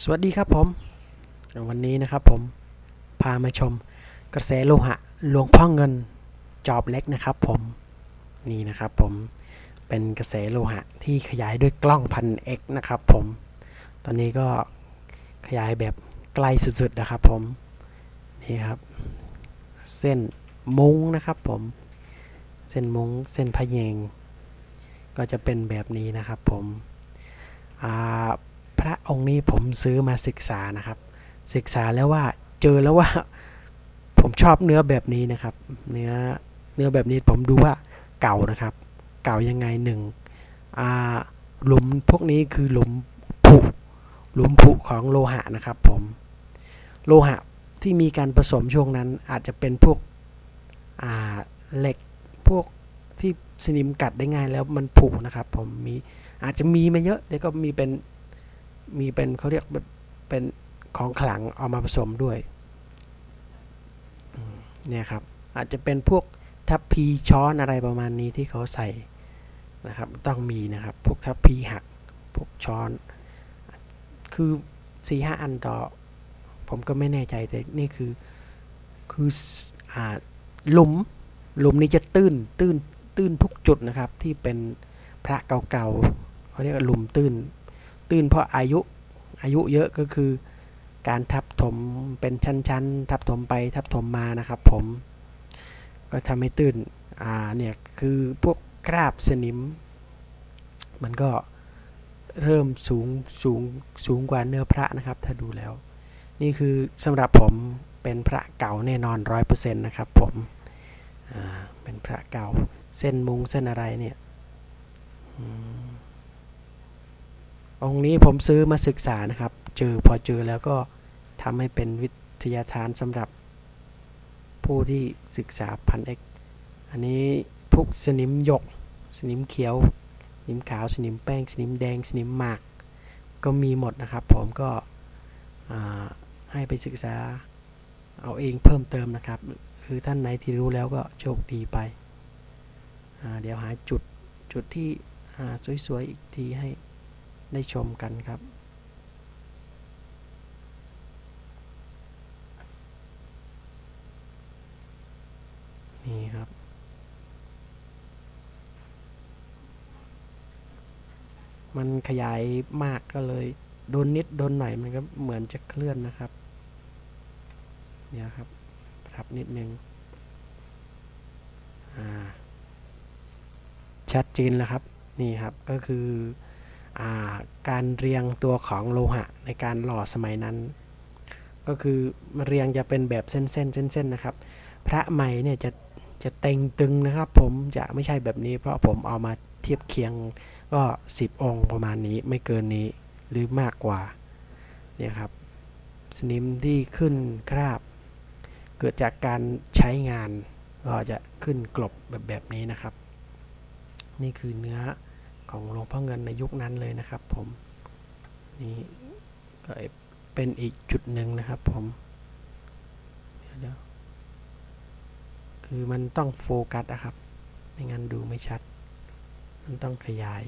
สวัสดีครับผม วันนี้นะครับผมพามาชมกระแสโลหะหลวงพ่อเงินจอบเล็กนะครับผมนี่นะครับผมเป็นกระแสโลหะที่ขยายด้วยกล้องพันเอกนะครับผมตอนนี้ก็ขยายแบบใกล้สุดๆนะครับผมนี่ครับ เส้นมุ้งนะครับผม เส้นมุ้งเส้นพะเยง ก็จะเป็นแบบนี้นะครับผมอ่า พระองค์นี้ผมซื้อมาศึกษานะครับ ศึกษาแล้วว่าเจอแล้วว่าผมชอบเนื้อแบบนี้นะครับ เนื้อเนื้อแบบนี้ผมดูว่าเก่านะครับ เก่ายังไงหนึ่งหลุมพวกนี้คือหลุมผุหลุมผุของโลหะนะครับผมโลหะที่มีการผสมช่วงนั้นอาจจะเป็นพวกเหล็กพวกที่สนิมกัดได้ง่ายแล้วมันผุนะครับผมมีอาจจะมีมาเยอะแต่ก็มีเป็น มีเป็นเขาเรียกเป็นของขลังเอามาผสมด้วยเนี่ยครับอาจจะเป็นพวกทัพพีช้อนอะไรประมาณนี้ที่เขาใส่นะครับต้องมีนะครับพวกทัพพีหักพวกช้อน คือสี่ห้าอันต่อ ผมก็ไม่แน่ใจแต่นี่คือคืออ่าหลุมหลุมนี้จะตื้นตื้นตื้นทุกจุดนะครับที่เป็นพระเก่าๆเขาเรียกว่าหลุมตื้น ตื้นเพราะอายุอายุเยอะก็คือการทับถมเป็นชั้นๆ ทับถมไปทับถมมานะครับผมก็ทำให้ตื้นอ่าเนี่ยคือพวกคราบสนิม มันก็เริ่มสูงสูงสูงกว่าเนื้อพระนะครับ ถ้าดูแล้ว นี่คือสำหรับผมเป็นพระเก่าแน่นอนร้อยเปอร์เซ็นต์นะครับผมอ่าเป็นพระเก่าเส้นมุงเส้นอะไรเนี่ย อืม องค์นี้ผมซื้อมาศึกษานะครับ เจอพอเจอแล้วก็ทำให้เป็นวิทยาทานสำหรับผู้ที่ศึกษาพันเอกอันนี้พวกสนิมหยก สนิมเขียว สนิมขาว สนิมแป้ง สนิมแดง สนิมหมาก ก็มีหมดนะครับ ผมก็ให้ไปศึกษาเอาเองเพิ่มเติมนะครับคือท่านไหนที่รู้แล้วก็โชคดีไป เดี๋ยวหาจุดจุดที่สวยๆอีกทีให้ ได้ชมกันครับนี่ครับ มันขยายมากก็เลย โดนนิดโดนหน่อยมันก็เหมือนจะเคลื่อนนะครับ เนี่ยครับปรับนิดนึงอ่าชัดเจนแล้วครับ นี่ครับก็คือ การเรียงตัวของโลหะในการหล่อสมัยนั้น ก็คือเรียงจะเป็นแบบเส้นๆเส้นๆนะครับ พระใหม่เนี่ยจะจะเต็งตึงนะครับ ผมจะไม่ใช่แบบนี้ เพราะผมเอามาเทียบเคียงก็ 10 องค์ประมาณนี้ไม่เกินนี้หรือมากกว่าเนี่ยครับสนิมที่ขึ้นคราบ เกิดจากการใช้งานก็จะขึ้นกลบแบบแบบนี้นะครับ นี่คือเนื้อ ของหลวงพ่อเงินในยุคนั้นเลยนะครับผม นี่ก็เป็นอีกจุดหนึ่งนะครับผมเดี๋ยวยวคือมันต้องโฟกัสนะครับ ไม่งั้นดูไม่ชัด มันต้องขยาย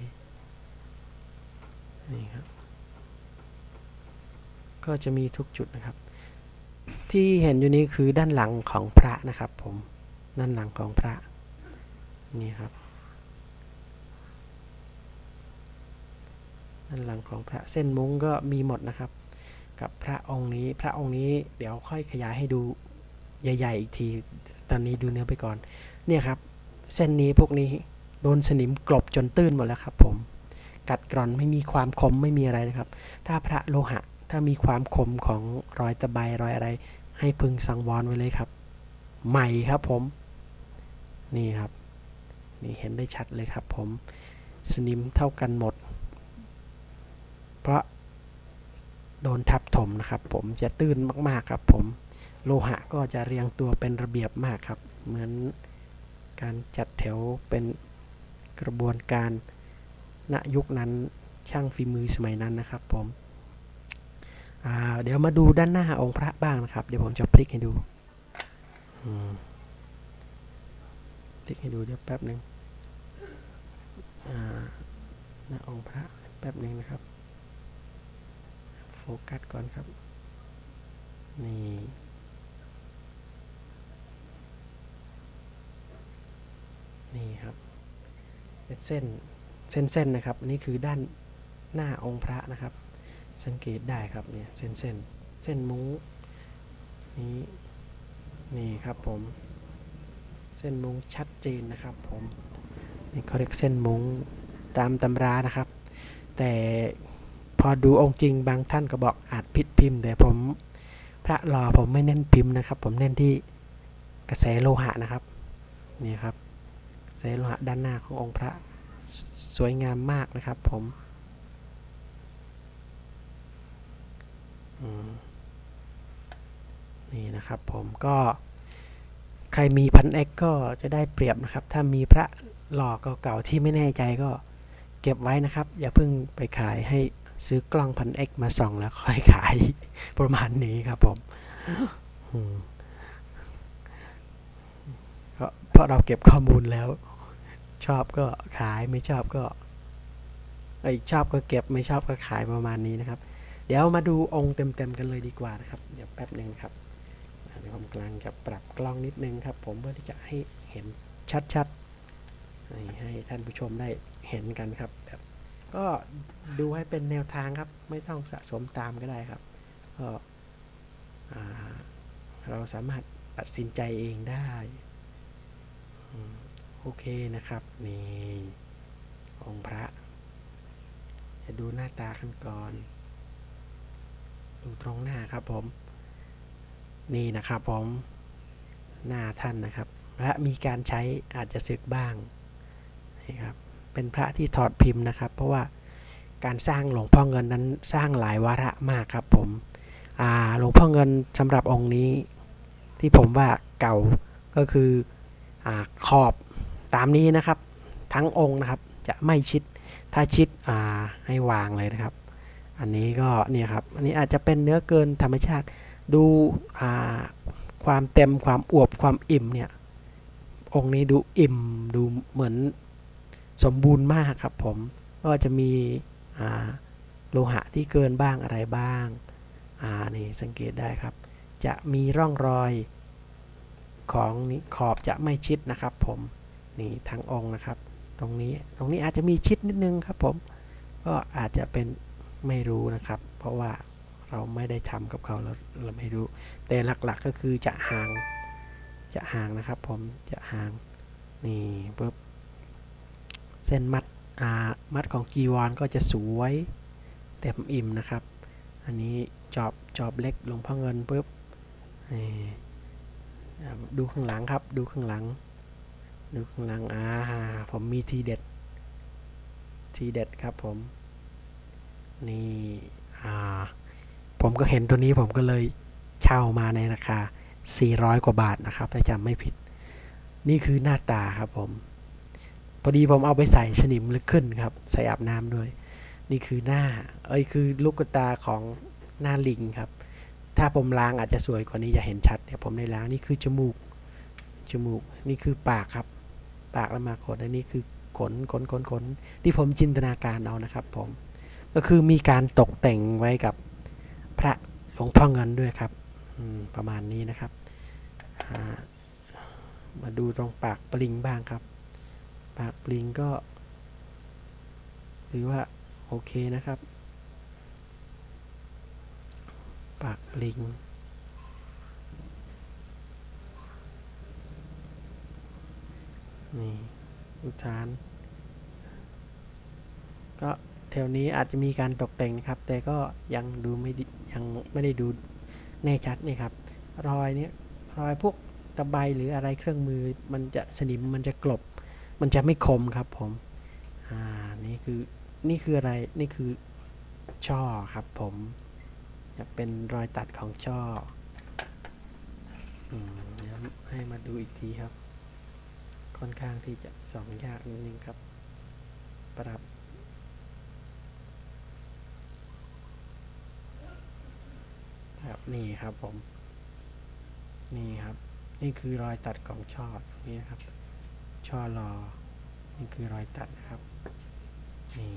นี่ครับ ก็จะมีทุกจุดนะครับ ที่เห็นอยู่นี้คือด้านหลังของพระนะครับผม ด้านหลังของพระ นี่ครับ ด้านหลังของพระเส้นมุ้งก็มีหมดนะครับ กับพระองค์นี้พระองค์นี้เดี๋ยวค่อยขยายให้ดูใหญ่ๆอีกที ตอนนี้ดูเนื้อไปก่อน เนี่ยครับ เส้นนี้พวกนี้โดนสนิมกลบจนตื้นหมดแล้วครับผมกัดกร่อนไม่มีความคมไม่มีอะไรนะครับ ถ้าพระโลหะถ้ามีความคมของรอยตะไบรอยอะไร ให้พึงสังวรไว้เลยครับ ใหม่ครับผม นี่ครับ นี่เห็นได้ชัดเลยครับผม สนิมเท่ากันหมด เพราะ โดนทับถมนะครับ ผมจะตื้นมากๆครับ ผมโลหะก็จะเรียงตัวเป็นระเบียบมากครับ เหมือนการจัดแถวเป็นกระบวนการณยุคนั้นช่างฝีมือสมัยนั้นนะครับ ผมเดี๋ยวมาดูด้านหน้าองค์พระบ้างนะครับ เดี๋ยวผมจะพลิกให้ดูพลิกให้ดูเดี๋ยวแป๊บหนึ่งหน้าองค์พระแป๊บหนึ่งนะครับ ฟโฟกัสก่อนครับ นี่นี่ครับเป็นเส้นเส้นเส้นๆนะครับนนี้คือด้านหน้าองค์พระนะครับ สังเกตได้ครับเนี่ยเส้นเส้นเส้นมุ้งนี้นี่ครับผม เส้นมุ้งชัดเจนนะครับผมนี่เขาเรียกเส้นมุ้งตามตำรานะครับ แต่ อดูองค์จริงบางท่านก็บอกอาจผิดพิมพ์แต่ผมพระหล่อผมไม่เน้นพิมพ์นะครับ ผมเน้นที่กระแสโลหะนะครับนี่ครับกระแสโลหะด้านหน้าขององค์พระสวยงามมากนะครับผมอืมนี่นะครับผมก็ใครมีพันเอ็กก็จะได้เปรียบนะครับ ถ้ามีพระหล่อเก่าๆที่ไม่แน่ใจก็เก็บไว้นะครับ อย่าเพิ่งไปขายให้ ซื้อกล้องพันเอ็กมาส่องแล้วค่อยขาย ประมาณนี้ครับผมอืมก็เพราะเราเก็บข้อมูลแล้ว ชอบก็ขายไม่ชอบก็ไอยชอบก็เก็บไม่ชอบก็ขายประมาณนี้นะครับ เดี๋ยวมาดูองค์เต็มๆกันเลยดีกว่านะครับ เดี๋ยวแป๊บหนึ่งครับอ่าเดี๋ยวผมกำลังจะปรับกล้องนิดนึงครับ ผมเพื่อที่จะให้เห็นชัดๆให้ให้ท่านผู้ชมได้เห็นกันครับแบบ ก็ดูให้เป็นแนวทางครับ ไม่ต้องสะสมตามก็ได้ครับก็เราสามารถตัดสินใจเองได้ โอเคนะครับ นี่องค์พระ จะดูหน้าตากันก่อน ดูตรงหน้าครับผม นี่นะครับผม หน้าท่านนะครับ พระมีการใช้อาจจะสึกบ้าง นี่ครับ เป็นพระที่ถอดพิมพ์นะครับ เพราะว่าการสร้างหลวงพ่อเงินนั้นสร้างหลายวาระมากครับผมอาหลวงพ่อเงินสำหรับองค์นี้ ที่ผมว่าเก่าก็คืออขอบตามนี้นะครับ ทั้งองค์นะครับจะไม่ชิดถ้าชิดอาให้วางเลยนะครับ อันนี้ก็เนี่ยครับอันนี้อาจจะเป็นเนื้อเกินธรรมชาติดูความเต็มความอวบความอิ่มเนี่ยองค์นี้ดูอิ่มดูเหมือน สมบูรณ์มากครับผมก็จะมีโลหะที่เกินบ้างอะไรบ้างอ่านี่สังเกตได้ครับ จะมีร่องรอยของขอบจะไม่ชิดนะครับ ผมนี่ทั้งองค์นะครับ ตรงนี้ตรงนี้อาจจะมีชิดนิดนึงครับผมก็อาจจะเป็นไม่รู้นะครับ เพราะว่าเราไม่ได้ทำกับเขาเราเราไม่รู้ แต่หลักๆก็คือจะห่างจะห่างนะครับ ผมจะห่างนี่ปุ๊บ เส้นมัดอามัดของกีวรก็จะสวยเต็มอิ่มนะครับ อันนี้จอบจอบเล็กหลวงพ่อเงินปุ๊บดูข้างหลังครับ ดูข้างหลัง ดูข้างหลังอ่าผมมีทีเด็ด ทีเด็ดครับผม นี่อ่าผมก็เห็นตัวนี้ผมก็เลยเช่ามาในราคา 400 กว่าบาทนะครับ ถ้าจำไม่ผิด นี่คือหน้าตาครับผม พอดีผมเอาไปใส่สนิมลึกขึ้นครับ ใส่อาบน้ำด้วย นี่คือหน้า เอ้ยคือลูกตาของหน้าลิงครับ ถ้าผมล้างอาจจะสวยกว่านี้จะเห็นชัดแต่ผมได้ล้างนี่คือจมูกจมูก นี่คือปากครับ ปากแล้วมาขนอันนี้คือขนขนขนขนที่ผมจินตนาการเอานะครับผมก็คือมีการตกแต่งไว้กับพระหลวงพ่อเงินด้วยครับประมาณนี้นะครับ มาดูตรงปากปลิงบ้างครับ ปากปลิงก็ถือว่าโอเคนะครับ ปากปลิงนี่อุทาน ก็แถวนี้อาจจะมีการตกแต่งนะครับ แต่ก็ยังดูไม่ยังไม่ได้ดูแน่ชัดนี่ครับ รอยเนี้ยรอยพวกตะไบหรืออะไรเครื่องมือมันจะสนิมมันจะกลบ มันจะไม่คมครับผม อ่า นี่คือ นี่คืออะไร นี่คือช่อครับผมจะเป็นรอยตัดของช่ออืมให้มาดูอีกทีครับ ค่อนข้างที่จะสองยากนิดนึงครับ ปรับครับนี่ครับผม นี่ครับ นี่คือรอยตัดของช่อนี่ครับ ช่อรอนี่คือรอยตัดนะครับ นี่